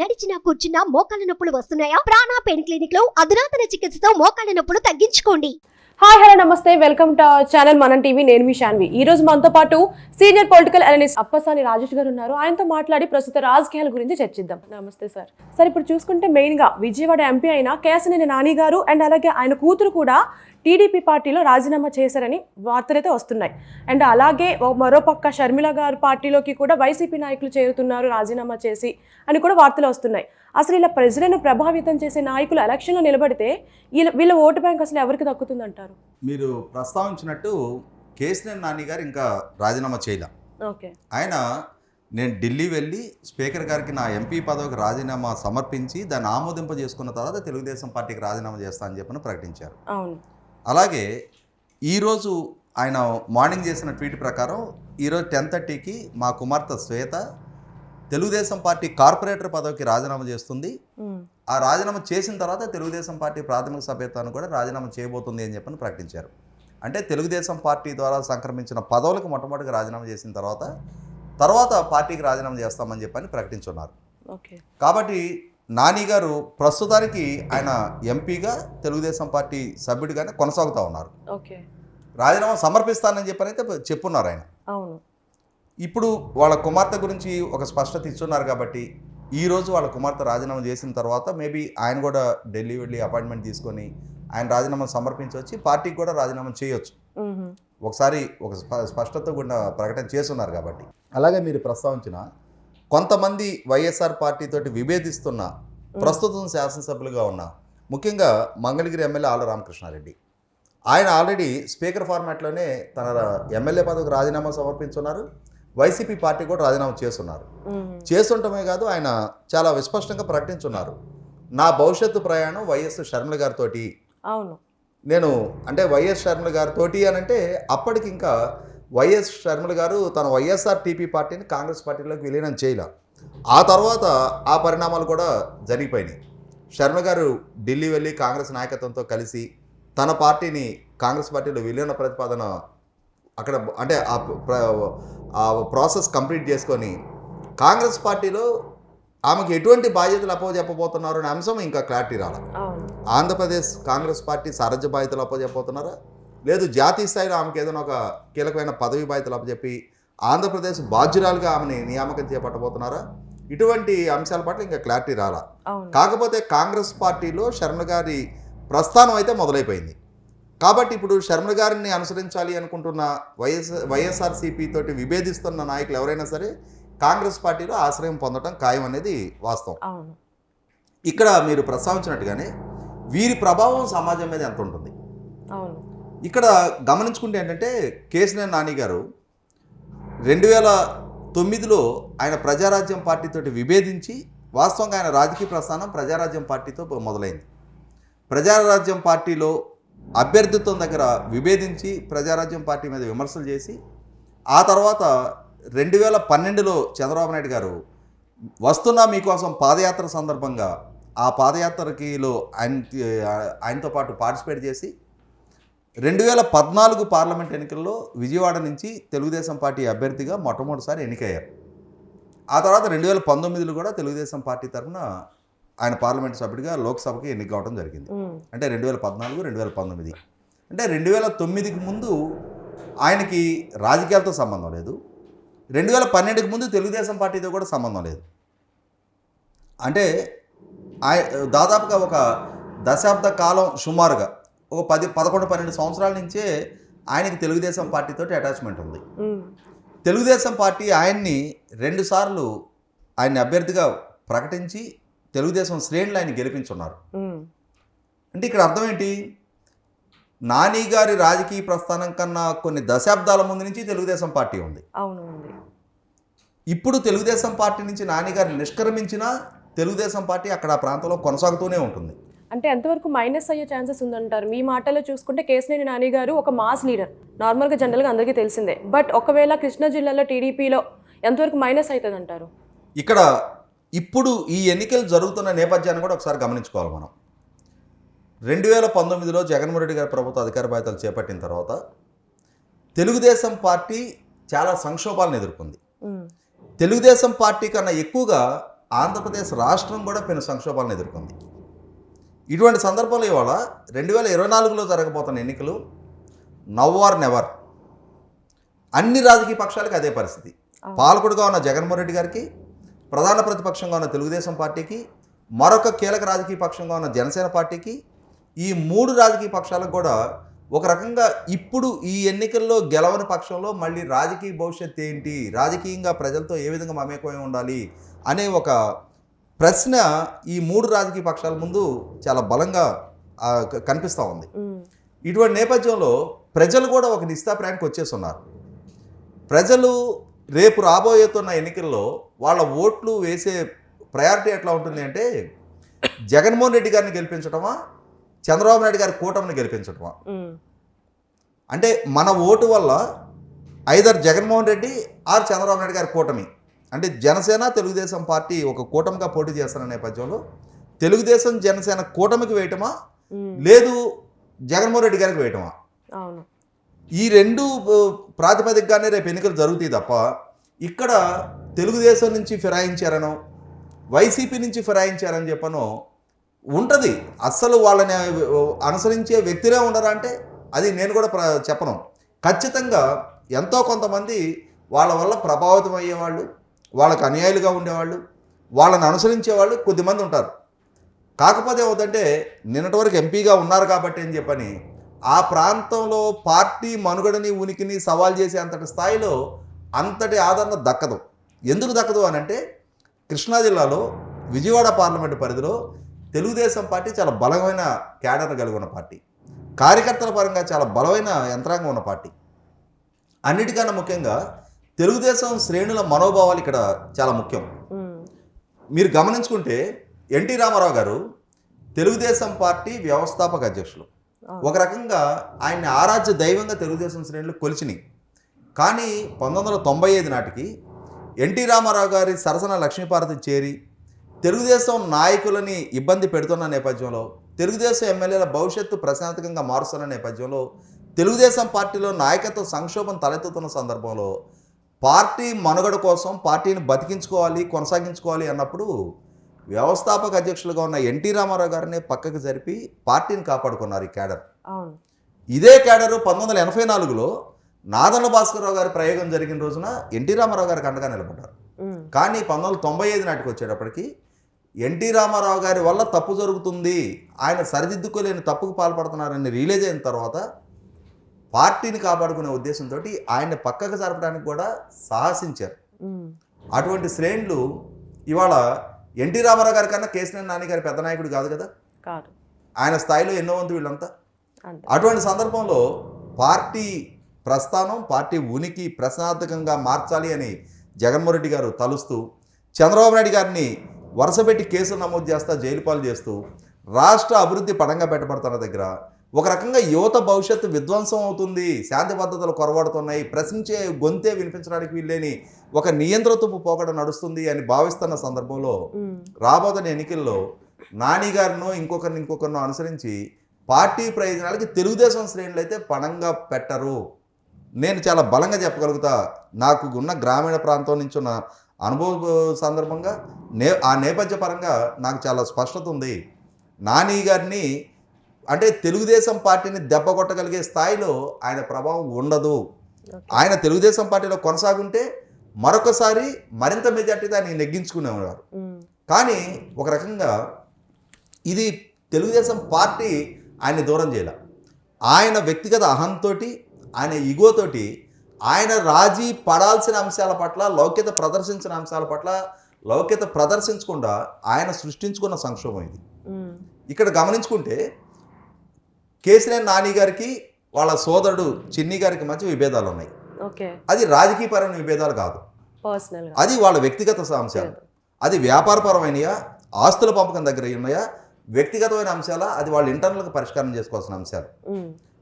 నడిచినా కూర్చున్నా మోకాళ్ళ నొప్పులు వస్తున్నాయా? ప్రాణా పెయిన్ క్లినిక్లో అధునాతన చికిత్సతో మోకాళ్ళ నొప్పులు తగ్గించుకోండి. హాయ్ హలో నమస్తే. Welcome to channel Manam TV నేను మీ శాన్వి ఈ రోజు మనతో పాటు senior political analyst Appasani Rajesh గారు ఉన్నారు. ఆయనతో మాట్లాడి ప్రస్తుత రాజకీయాల గురించి చర్చిద్దాం. నమస్తే సార్. సార్ ఇప్పుడు చూసుకుంటే మెయిన్గా విజయవాడ ఎంపీ అయిన కేసనేని నాని గారు అండ్ అలాగే ఆయన కూతురు కూడా టీడీపీ పార్టీలో రాజీనామా చేశారని వార్తలైతే వస్తున్నాయి. అండ్ అలాగే మరోపక్క షర్మిల గారు పార్టీలోకి కూడా వైసీపీ నాయకులు చేరుతున్నారు రాజీనామా చేసి అని కూడా వార్తలు వస్తున్నాయి. అసలు ఇలా ప్రజలను ప్రభావితం చేసే నాయకులు ఎలక్షన్లో నిలబడితే వీళ్ళ వీళ్ళ ఓటు బ్యాంక్ అసలు ఎవరికి దక్కుతుందంటారు? మీరు ప్రస్తావించినట్టు కేసీఆర్ నాని గారు ఇంకా రాజీనామా చేయలే. ఓకే. ఆయన నేను ఢిల్లీ వెళ్ళి స్పీకర్ గారికి నా ఎంపీ పదవికి రాజీనామా సమర్పించి దాన్ని ఆమోదింప చేసుకున్న తర్వాత తెలుగుదేశం పార్టీకి రాజీనామా చేస్తా అని చెప్పని ప్రకటించారు. అవును. అలాగే ఈరోజు ఆయన మార్నింగ్ చేసిన ట్వీట్ ప్రకారం ఈరోజు టెన్ థర్టీకి మా కుమార్తె శ్వేత తెలుగుదేశం పార్టీ కార్పొరేటర్ పదవికి రాజీనామా చేస్తుంది. ఆ రాజీనామా చేసిన తర్వాత తెలుగుదేశం పార్టీ ప్రాథమిక సభ్యత్వాన్ని కూడా రాజీనామా చేయబోతుంది అని చెప్పని ప్రకటించారు. అంటే తెలుగుదేశం పార్టీ ద్వారా సంక్రమించిన పదవులకు మొట్టమొదటిగా రాజీనామా చేసిన తర్వాత తర్వాత పార్టీకి రాజీనామా చేస్తామని చెప్పని ప్రకటించున్నారు. కాబట్టి నాని గారు ప్రస్తుతానికి ఆయన ఎంపీగా తెలుగుదేశం పార్టీ సభ్యుడిగానే కొనసాగుతూ ఉన్నారు. ఓకే. రాజీనామా సమర్పిస్తానని చెప్పని అయితే చెప్పున్నారు ఆయన. ఇప్పుడు వాళ్ళ కుమార్తె గురించి ఒక స్పష్టత ఇస్తున్నారు కాబట్టి ఈ రోజు వాళ్ళ కుమార్తె రాజీనామా చేసిన తర్వాత మేబీ ఆయన కూడా ఢిల్లీ వెళ్ళి అపాయింట్మెంట్ తీసుకొని ఆయన రాజీనామా సమర్పించి వచ్చి పార్టీకి కూడా రాజీనామా చేయొచ్చు. ఒకసారి ఒక స్ప- స్పష్టత కూడా ప్రకటన చేస్తున్నారు కాబట్టి. అలాగే మీరు ప్రస్తావించిన కొంతమంది వైఎస్ఆర్ పార్టీతోటి విభేదిస్తున్న ప్రస్తుతం శాసనసభ్యులుగా ఉన్న ముఖ్యంగా మంగళగిరి ఎమ్మెల్యే ఆళ్ళ రామకృష్ణారెడ్డి. ఆయన ఆల్రెడీ స్పీకర్ ఫార్మాట్లోనే తన ఎమ్మెల్యే పదవికి రాజీనామా సమర్పించున్నారు. వైసీపీ పార్టీ కూడా రాజీనామా చేస్తున్నారు. చేస్తుంటమే కాదు ఆయన చాలా విస్పష్టంగా ప్రకటించున్నారు. నా భవిష్యత్తు ప్రయాణం వైఎస్ షర్మిల గారితోటి. అవును. నేను అంటే వైఎస్ షర్మిల గారితోటి అని అంటే అప్పటికి ఇంకా వైఎస్ షర్మిల గారు తన వైఎస్ఆర్ టీపీ పార్టీని కాంగ్రెస్ పార్టీలోకి విలీనం చేయలే. ఆ తర్వాత ఆ పరిణామాలు కూడా జరిగిపోయినాయి. శర్మ గారు ఢిల్లీ వెళ్ళి కాంగ్రెస్ నాయకత్వంతో కలిసి తన పార్టీని కాంగ్రెస్ పార్టీలో విలీన ప్రతిపాదన అక్కడ అంటే ఆ ప్ర- ఆ ప్రాసెస్ కంప్లీట్ చేసుకొని కాంగ్రెస్ పార్టీలో ఆమెకు ఎటువంటి బాధ్యతలు అప్పచెప్పబోతున్నారు అనే అంశం ఇంకా క్లారిటీ రాలేదు ఆంధ్రప్రదేశ్ కాంగ్రెస్ పార్టీ సారథ్య బాధ్యతలు అప్పచెప్పబోతున్నారా? లేదు జాతీయ స్థాయిలో ఆమెకు ఏదైనా ఒక కీలకమైన పదవి బాధ్యతలు అప్పచెప్పి ఆంధ్రప్రదేశ్ బాధ్యురాలుగా ఆమెని నియామకం చేపట్టబోతున్నారా? ఇటువంటి అంశాల పట్ల ఇంకా క్లారిటీ రాలా. కాకపోతే కాంగ్రెస్ పార్టీలో శర్మ గారి ప్రస్థానం అయితే మొదలైపోయింది. కాబట్టి ఇప్పుడు శర్మ గారిని అనుసరించాలి అనుకుంటున్న వైఎస్ వైఎస్ఆర్సీపీ తోటి విభేదిస్తున్న నాయకులు ఎవరైనా సరే కాంగ్రెస్ పార్టీలో ఆశ్రయం పొందడం ఖాయం అనేది వాస్తవం. ఇక్కడ మీరు ప్రస్తావించినట్టుగానే వీరి ప్రభావం సమాజం మీద ఎంత ఉంటుంది అవును. ఇక్కడ గమనించుకుంటే ఏంటంటే కేసీఆర్ నాని గారు రెండు వేల తొమ్మిదిలో ఆయన ప్రజారాజ్యం పార్టీతోటి విభేదించి వాస్తవంగా ఆయన రాజకీయ ప్రస్థానం ప్రజారాజ్యం పార్టీతో మొదలైంది. ప్రజారాజ్యం పార్టీలో అభ్యర్థిత్వం దగ్గర విభేదించి ప్రజారాజ్యం పార్టీ మీద విమర్శలు చేసి ఆ తర్వాత రెండు వేల పన్నెండులో చంద్రబాబు నాయుడు గారు వస్తున్నా మీకోసం పాదయాత్ర సందర్భంగా ఆ పాదయాత్రకిలో ఆయన ఆయనతో పాటు పార్టిసిపేట్ చేసి రెండు వేల పద్నాలుగు పార్లమెంట్ ఎన్నికల్లో విజయవాడ నుంచి తెలుగుదేశం పార్టీ అభ్యర్థిగా మొట్టమొదటిసారి ఎన్నికయ్యారు. ఆ తర్వాత రెండు వేల పంతొమ్మిదిలో కూడా తెలుగుదేశం పార్టీ తరఫున ఆయన పార్లమెంట్ సభ్యుడిగా లోక్సభకి ఎన్నిక కావడం జరిగింది. అంటే రెండు వేల పద్నాలుగు రెండు వేల పంతొమ్మిది. అంటే రెండు వేల తొమ్మిదికి ముందు ఆయనకి రాజకీయాలతో సంబంధం లేదు. రెండు వేల పన్నెండుకి ముందు తెలుగుదేశం పార్టీతో కూడా సంబంధం లేదు. అంటే దాదాపుగా ఒక దశాబ్ద కాలం సుమారుగా ఒక పది పదకొండు పన్నెండు సంవత్సరాల నుంచే ఆయనకి తెలుగుదేశం పార్టీతో అటాచ్మెంట్ ఉంది. తెలుగుదేశం పార్టీ ఆయన్ని రెండుసార్లు ఆయన్ని అభ్యర్థిగా ప్రకటించి తెలుగుదేశం శ్రేణులు ఆయన గెలిపించున్నారు. అంటే ఇక్కడ అర్థం ఏంటి? నాని గారి రాజకీయ ప్రస్థానం కన్నా కొన్ని దశాబ్దాల ముందు నుంచి తెలుగుదేశం పార్టీ ఉంది. ఇప్పుడు తెలుగుదేశం పార్టీ నుంచి నాని గారు నిష్క్రమించినా తెలుగుదేశం పార్టీ అక్కడ ఆ ప్రాంతంలో కొనసాగుతూనే ఉంటుంది. అంటే ఎంతవరకు మైనస్ అయ్యే ఛాన్సెస్ ఉందంటారు? మీ మాటలో చూసుకుంటే కేసినేని నాని గారు ఒక మాస్ లీడర్ నార్మల్గా జనరల్గా అందరికీ తెలిసిందే. బట్ ఒకవేళ కృష్ణా జిల్లాలో టీడీపీలో ఎంతవరకు మైనస్ అవుతుంది అంటారు ఇక్కడ ఇప్పుడు ఈ ఎన్నికలు జరుగుతున్న నేపథ్యాన్ని కూడా ఒకసారి గమనించుకోవాలి మనం. రెండు వేల పంతొమ్మిదిలో జగన్మోహన్ రెడ్డి గారి ప్రభుత్వ అధికార బాధ్యతలు చేపట్టిన తర్వాత తెలుగుదేశం పార్టీ చాలా సంక్షోభాలను ఎదుర్కొంది. తెలుగుదేశం పార్టీ కన్నా ఎక్కువగా ఆంధ్రప్రదేశ్ రాష్ట్రం కూడా పెను సంక్షోభాలను ఎదుర్కొంది. ఇటువంటి సందర్భంలో ఇవాళ రెండు వేల ఇరవై నాలుగులో జరగబోతున్న ఎన్నికలు నవ్ ఆర్ నెవర్. అన్ని రాజకీయ పక్షాలకు అదే పరిస్థితి. పాలకుడుగా ఉన్న జగన్మోహన్ రెడ్డి గారికి ప్రధాన ప్రతిపక్షంగా ఉన్న తెలుగుదేశం పార్టీకి మరొక కీలక రాజకీయ పక్షంగా ఉన్న జనసేన పార్టీకి ఈ మూడు రాజకీయ పక్షాలకు కూడా ఒక రకంగా ఇప్పుడు ఈ ఎన్నికల్లో గెలవని పక్షంలో మళ్ళీ రాజకీయ భవిష్యత్తు ఏంటి? రాజకీయంగా ప్రజలతో ఏ విధంగా మమేకమై ఉండాలి? అనే ఒక ప్రశ్న ఈ మూడు రాజకీయ పక్షాల ముందు చాలా బలంగా కనిపిస్తూ ఉంది. ఇటువంటి నేపథ్యంలో ప్రజలు కూడా ఒక నిస్తాప్రాయానికి వచ్చేస్తున్నారు. ప్రజలు రేపు రాబోయేతున్న ఎన్నికల్లో వాళ్ళ ఓట్లు వేసే ప్రయారిటీ ఎట్లా ఉంటుంది అంటే జగన్మోహన్ రెడ్డి గారిని గెలిపించడమా చంద్రబాబు నాయుడు గారి కూటమిని గెలిపించడమా అంటే మన ఓటు వల్ల ఐదర్ జగన్మోహన్ రెడ్డి ఆర్ చంద్రబాబు నాయుడు గారి కూటమి. అంటే జనసేన తెలుగుదేశం పార్టీ ఒక కూటమిగా పోటీ చేస్తున్న నేపథ్యంలో తెలుగుదేశం జనసేన కూటమికి వేయటమా? లేదు జగన్మోహన్ రెడ్డి గారికి వేయటమా? అవును. ఈ రెండు ప్రాతిపదికగానే రేపు ఎన్నికలు జరుగుతాయి తప్ప ఇక్కడ తెలుగుదేశం నుంచి ఫిరాయించారనో వైసీపీ నుంచి ఫిరాయించారని చెప్పనో ఉంటుంది. అస్సలు వాళ్ళని అనుసరించే వ్యక్తులే ఉండరా అంటే అది నేను కూడా ప్ర చెప్పను. ఖచ్చితంగా ఎంతో కొంతమంది వాళ్ళ వల్ల ప్రభావితం అయ్యేవాళ్ళు వాళ్ళకి అనుయాయులుగా ఉండేవాళ్ళు వాళ్ళని అనుసరించే వాళ్ళు కొద్దిమంది ఉంటారు. కాకపోతే ఏమవుతుందంటే నిన్నటి వరకు ఎంపీగా ఉన్నారు కాబట్టి అని చెప్పని ఆ ప్రాంతంలో పార్టీ మనుగడని ఉనికిని సవాల్ చేసే అంతటి స్థాయిలో అంతటి ఆదరణ దక్కదు. ఎందుకు దక్కదు అని అంటే కృష్ణా జిల్లాలో విజయవాడ పార్లమెంటు పరిధిలో తెలుగుదేశం పార్టీ చాలా బలమైన క్యాడర్ కలిగి ఉన్న పార్టీ. కార్యకర్తల పరంగా చాలా బలమైన యంత్రాంగం ఉన్న పార్టీ. అన్నిటికన్నా ముఖ్యంగా తెలుగుదేశం శ్రేణుల మనోభావాలు ఇక్కడ చాలా ముఖ్యం. మీరు గమనించుకుంటే ఎన్టీ రామారావు గారు తెలుగుదేశం పార్టీ వ్యవస్థాపక అధ్యక్షులు. ఒక రకంగా ఆయన్ని ఆరాధ్య దైవంగా తెలుగుదేశం శ్రేణులు కొలిచినాయి. కానీ పంతొమ్మిది వందల తొంభై ఐదు నాటికి ఎన్టీ రామారావు గారి సరసన లక్ష్మీపార్వతి చేరి తెలుగుదేశం నాయకులని ఇబ్బంది పెడుతున్న నేపథ్యంలో తెలుగుదేశం ఎమ్మెల్యేల భవిష్యత్తు ప్రశాంతకంగా మారుస్తున్న నేపథ్యంలో తెలుగుదేశం పార్టీలో నాయకత్వ సంక్షోభం తలెత్తుతున్న సందర్భంలో పార్టీ మనుగడ కోసం పార్టీని బతికించుకోవాలి కొనసాగించుకోవాలి అన్నప్పుడు వ్యవస్థాపక అధ్యక్షులుగా ఉన్న ఎన్టీ రామారావు గారిని పక్కకు జరిపి పార్టీని కాపాడుకున్నారు ఈ క్యాడర్. ఇదే క్యాడరు పంతొమ్మిది వందల ఎనభై నాలుగులో నాదన్న భాస్కరరావు గారి ప్రయోగం జరిగిన రోజున ఎన్టీ రామారావు గారికి అండగా నిలబడ్డారు. కానీ పంతొమ్మిది వందల తొంభై ఐదు నాటికి వచ్చేటప్పటికి ఎన్టీ రామారావు గారి వల్ల తప్పు జరుగుతుంది ఆయన సరిదిద్దుకోలేని తప్పుకు పాల్పడుతున్నారని రిలీజ్ అయిన తర్వాత పార్టీని కాపాడుకునే ఉద్దేశంతో ఆయన్ని పక్కకు జరపడానికి కూడా సాహసించారు. అటువంటి శ్రేణులు ఇవాళ ఎన్టీ రామారావు గారి కన్నా కేసీఆర్ నాని గారి పెద్ద నాయకుడు కాదు కదా? కాదు. ఆయన స్థాయిలో ఎన్నో వంతు వీళ్ళంతా. అటువంటి సందర్భంలో పార్టీ ప్రస్థానం పార్టీ ఉనికి ప్రశ్నార్థకంగా మార్చాలి అని జగన్మోహన్ రెడ్డి గారు తలుస్తూ చంద్రబాబు నాయుడు గారిని వరుసపెట్టి కేసులు నమోదు చేస్తా జైలు పాలు చేస్తూ రాష్ట్ర అభివృద్ధి పడంగా పెట్టబడుతున్న దగ్గర ఒక రకంగా యువత భవిష్యత్తు విధ్వంసం అవుతుంది శాంతి భద్రతలు కొరవడుతున్నాయి ప్రశ్నించే గొంతే వినిపించడానికి వీల్లేని ఒక నియంత్రితపు పోకడ నడుస్తుంది అని భావిస్తున్న సందర్భంలో రాబోతున్న ఎన్నికల్లో నాని గారినో ఇంకొకరిని ఇంకొకరినో అనుసరించి పార్టీ ప్రయోజనాలకి తెలుగుదేశం శ్రేణులు అయితే పణంగా పెట్టరు. నేను చాలా బలంగా చెప్పగలుగుతా నాకు ఉన్న గ్రామీణ ప్రాంతం నుంచి ఉన్న అనుభవ సందర్భంగా నే ఆ నేపథ్య పరంగా నాకు చాలా స్పష్టత ఉంది. నాని గారిని అంటే తెలుగుదేశం పార్టీని దెబ్బ కొట్టగలిగే స్థాయిలో ఆయన ప్రభావం ఉండదు. ఆయన తెలుగుదేశం పార్టీలో కొనసాగుంటే మరొకసారి మరింత మెజార్టీతో ఆయన నెగ్గించుకునేవారు. కానీ ఒక రకంగా ఇది తెలుగుదేశం పార్టీ ఆయన్ని దూరం చేయాల. ఆయన వ్యక్తిగత అహంతోటి ఆయన ఇగోతోటి ఆయన రాజీ పడాల్సిన అంశాల పట్ల లౌక్యత ప్రదర్శించిన అంశాల పట్ల లౌక్యత ప్రదర్శించకుండా ఆయన సృష్టించుకున్న సంక్షోభం ఇది. ఇక్కడ గమనించుకుంటే కేసీఆర్ నాని గారికి వాళ్ళ సోదరుడు చిన్ని గారికి మధ్య విభేదాలు ఉన్నాయి. అది రాజకీయపరమైన విభేదాలు కాదు. అది వాళ్ళ వ్యక్తిగత అంశాలు అది వ్యాపారపరమైనయా ఆస్తుల పంపకం దగ్గర ఉన్నాయా వ్యక్తిగతమైన అంశాల అది వాళ్ళ ఇంటర్నల్గా పరిష్కారం చేసుకోవాల్సిన అంశాలు.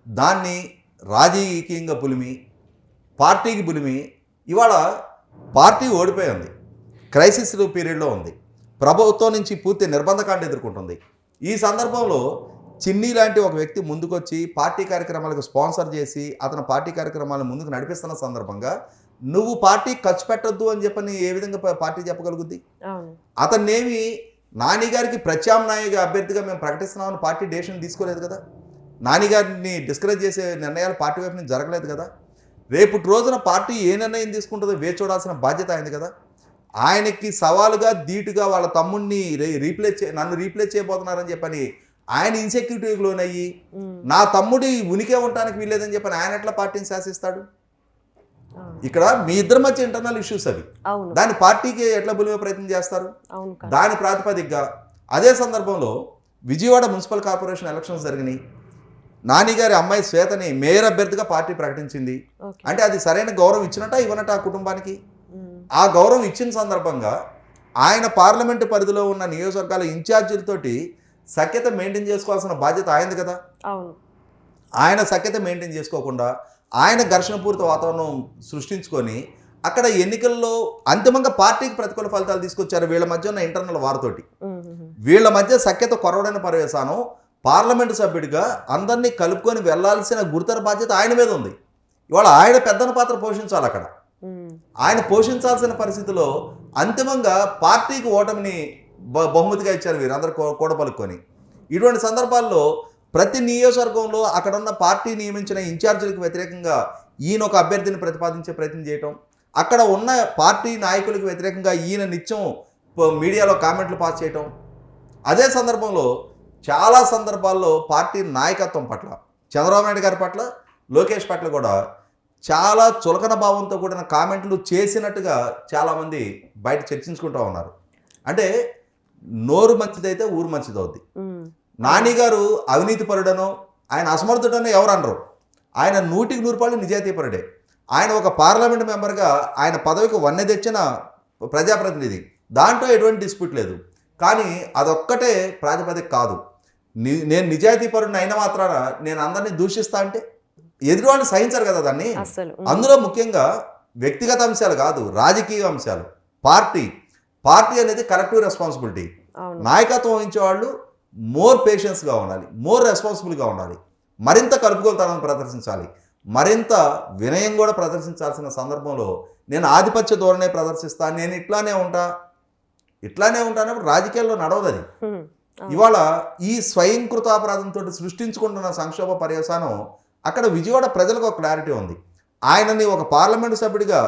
దాన్ని రాజకీయంగా పులిమి పార్టీకి పులిమి ఇవాళ పార్టీ ఓడిపోయింది క్రైసిస్ పీరియడ్లో ఉంది. ప్రభుత్వం నుంచి పూర్తి నిర్బంధకాండ ఎదుర్కొంటుంది. ఈ సందర్భంలో చిన్ని లాంటి ఒక వ్యక్తి ముందుకొచ్చి పార్టీ కార్యక్రమాలకు స్పాన్సర్ చేసి అతను పార్టీ కార్యక్రమాలను ముందుకు నడిపిస్తున్న సందర్భంగా నువ్వు పార్టీ ఖర్చు పెట్టొద్దు అని చెప్పని ఏ విధంగా పార్టీ చెప్పగలుగుద్ది? అతన్నేమి నాని గారికి ప్రత్యామ్నాయ అభ్యర్థిగా మేము ప్రకటిస్తున్నామని పార్టీ డెసిషన్ తీసుకోలేదు కదా? నాని గారిని డిస్కరేజ్ చేసే నిర్ణయాలు పార్టీ వైపు నుంచి జరగలేదు కదా? రేపు రోజున పార్టీ ఏ నిర్ణయం తీసుకుంటుందో వేచి చూడాల్సిన బాధ్యత అయింది కదా? ఆయనకి సవాలుగా ధీటుగా వాళ్ళ తమ్ముడిని రీ- రీప్లేస్ చే నన్ను రీప్లేస్ చేయబోతున్నారని చెప్పని ఆయన ఇన్సెక్యూరిటీకి లోనయ్యి నా తమ్ముడి ఉనికే ఉండటానికి వీల్లేదని చెప్పని ఆయన ఎట్లా పార్టీని శాసిస్తాడు. ఇక్కడ మీ ఇద్దరి మధ్య ఇంటర్నల్ ఇష్యూస్ అవి. దాన్ని పార్టీకి ఎట్లా బలిమే ప్రయత్నం చేస్తారు. దాని ప్రాతిపదికగా అదే సందర్భంలో విజయవాడ మున్సిపల్ కార్పొరేషన్ ఎలక్షన్స్ జరిగినాయి. నాని గారి అమ్మాయి శ్వేతని మేయర్ అభ్యర్థిగా పార్టీ ప్రకటించింది. అంటే అది సరైన గౌరవం ఇచ్చినట్ట ఇవ్వనట్ట ఆ కుటుంబానికి? ఆ గౌరవం ఇచ్చిన సందర్భంగా ఆయన పార్లమెంటు పరిధిలో ఉన్న నియోజకవర్గాల ఇన్ఛార్జీలతోటి సఖ్యత మెయింటైన్ చేసుకోవాల్సిన బాధ్యత ఆయనది కదా? అవును. ఆయన సఖ్యత మెయింటైన్ చేసుకోకుండా ఆయన ఘర్షణపూరిత వాతావరణం సృష్టించుకొని అక్కడ ఎన్నికల్లో అంతిమంగా పార్టీకి ప్రతికూల ఫలితాలు తీసుకొచ్చారు వీళ్ళ మధ్య ఉన్న ఇంటర్నల్ వారితోటి. వీళ్ళ మధ్య సఖ్యత కొరవడైన పర్యవసానం పార్లమెంటు సభ్యుడిగా అందరినీ కలుపుకొని వెళ్ళాల్సిన గురుతర బాధ్యత ఆయన మీద ఉంది. ఇవాళ ఆయన పెద్దన పాత్ర పోషించాలి అక్కడ. ఆయన పోషించాల్సిన పరిస్థితిలో అంతిమంగా పార్టీకి ఓటమిని బహుమతిగా ఇచ్చారు వీరందరూ కూడ పలుకొని ఇటువంటి సందర్భాల్లో ప్రతి నియోజకవర్గంలో అక్కడ ఉన్న పార్టీ నియమించిన ఇన్ఛార్జీలకు వ్యతిరేకంగా ఈయన ఒక అభ్యర్థిని ప్రతిపాదించే ప్రయత్నం చేయటం అక్కడ ఉన్న పార్టీ నాయకులకు వ్యతిరేకంగా ఈయన నిత్యం మీడియాలో కామెంట్లు పాస్ చేయటం అదే సందర్భంలో చాలా సందర్భాల్లో పార్టీ నాయకత్వం పట్ల చంద్రబాబు నాయుడు గారి పట్ల లోకేష్ పట్ల కూడా చాలా చులకన భావంతో కూడిన కామెంట్లు చేసినట్టుగా చాలామంది బయట చర్చించుకుంటూ ఉన్నారు. అంటే నోరు మంచిదైతే ఊరు మంచిదవుద్ది. ఉమ్, నాని గారు అవినీతి పరుడనో ఆయన అసమర్థుడనో ఎవరు అనరు. ఆయన నూటికి నూరు పాళ్ళు నిజాయితీపరుడే ఆయన ఒక పార్లమెంట్ మెంబర్గా ఆయన పదవికి వన్నె తెచ్చిన ప్రజాప్రతినిధి. దాంట్లో ఎటువంటి డిస్ప్యూట్ లేదు. కానీ అదొక్కటే ప్రాతిపదిక కాదు. నేను నిజాయితీపరుడిని అయిన మాత్రాన నేను అందరినీ దూషిస్తా అంటే ఎదురు వాళ్ళు సహించరు కదా దాన్ని? అందులో ముఖ్యంగా వ్యక్తిగత అంశాలు కాదు రాజకీయ అంశాలు. పార్టీ పార్టీ అనేది కలెక్టివ్ రెస్పాన్సిబిలిటీ. నాయకత్వం వహించే వాళ్ళు మోర్ పేషెన్స్గా ఉండాలి మోర్ రెస్పాన్సిబుల్గా ఉండాలి మరింత కలుపుకొలతనం ప్రదర్శించాలి మరింత వినయం కూడా ప్రదర్శించాల్సిన సందర్భంలో నేను ఆధిపత్య ధోరణే ప్రదర్శిస్తా నేను ఇట్లానే ఉంటా ఇట్లానే ఉంటానప్పుడు రాజకీయాల్లో నడవదు అది. ఇవాళ ఈ స్వయంకృతాపరాధంతో సృష్టించుకుంటున్న సంక్షోభ పర్యవసానం అక్కడ విజయవాడ ప్రజలకు ఒక క్లారిటీ ఉంది. ఆయనని ఒక పార్లమెంటు సభ్యుడిగా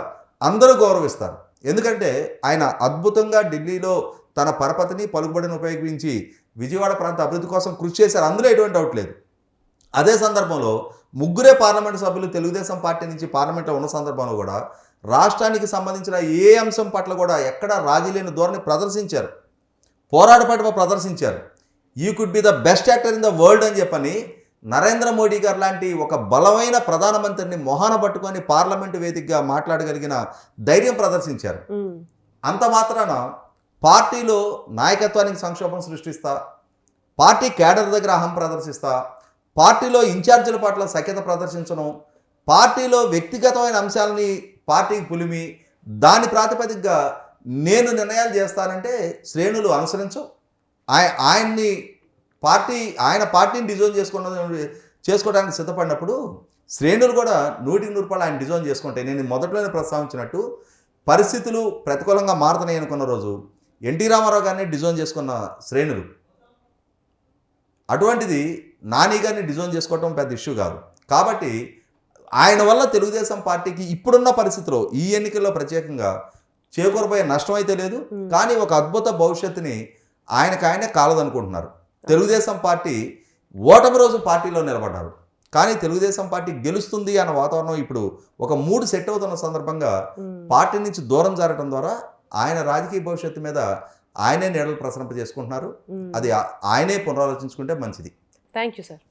అందరూ గౌరవిస్తారు. ఎందుకంటే ఆయన అద్భుతంగా ఢిల్లీలో తన పరపతిని పలుకుబడిని ఉపయోగించి విజయవాడ ప్రాంత అభివృద్ధి కోసం కృషి చేశారు. అందులో ఎటువంటి డౌట్ లేదు. అదే సందర్భంలో ముగ్గురే పార్లమెంటు సభ్యులు తెలుగుదేశం పార్టీ నుంచి పార్లమెంట్లో ఉన్న సందర్భంలో కూడా రాష్ట్రానికి సంబంధించిన ఏ అంశం పట్ల కూడా ఎక్కడ రాజీ లేని ధోరణి ప్రదర్శించారు. పోరాట పట్ల ప్రదర్శించారు. You could be the best actor in the world అని చెప్పని నరేంద్ర మోడీ గారు లాంటి ఒక బలమైన ప్రధానమంత్రిని మొహాన పట్టుకొని పార్లమెంటు వేదికగా మాట్లాడగలిగిన ధైర్యం ప్రదర్శించారు. అంత మాత్రాన పార్టీలో నాయకత్వానికి సంక్షోభం సృష్టిస్తా పార్టీ కేడర్ దగ్గర అహం ప్రదర్శిస్తా పార్టీలో ఇన్ఛార్జీల పట్ల సఖ్యత ప్రదర్శించడం పార్టీలో వ్యక్తిగతమైన అంశాలని పార్టీకి పులిమి దాని ప్రాతిపదికగా నేను నిర్ణయాలు చేస్తానంటే శ్రేణులు అనుసరించు ఆయ ఆయన్ని పార్టీ ఆయన పార్టీని డిజైన్ చేసుకున్న చేసుకోవడానికి సిద్ధపడినప్పుడు శ్రేణులు కూడా నూటికి నూరు రూపాయలు ఆయన డిజైన్ చేసుకుంటాయి నేను మొదట్లోనే ప్రస్తావించినట్టు పరిస్థితులు ప్రతికూలంగా మారుతున్నాయి అనుకున్న రోజు ఎన్టీ రామారావు గారిని డిజైన్ చేసుకున్న శ్రేణులు. అటువంటిది నాని గారిని డిజైన్ చేసుకోవటం పెద్ద ఇష్యూ కాదు. కాబట్టి ఆయన వల్ల తెలుగుదేశం పార్టీకి ఇప్పుడున్న పరిస్థితిలో ఈ ఎన్నికల్లో ప్రత్యేకంగా చేకూరబోయే నష్టం అయితే లేదు. కానీ ఒక అద్భుత భవిష్యత్తుని ఆయనకు ఆయనే కాలదనుకుంటున్నారు. తెలుగుదేశం పార్టీ ఓటమి రోజు పార్టీలో నిలబడ్డారు కానీ తెలుగుదేశం పార్టీ గెలుస్తుంది అన్న వాతావరణం ఇప్పుడు ఒక మూడు సెట్ అవుతున్న సందర్భంగా. పార్టీ నుంచి దూరం జారటం ద్వారా ఆయన రాజకీయ భవిష్యత్తు మీద ఆయనే నీడలు ప్రసరింప చేసుకుంటున్నారు. అది ఆయనే పునరాలోచించుకుంటే మంచిది థ్యాంక్ యూ సార్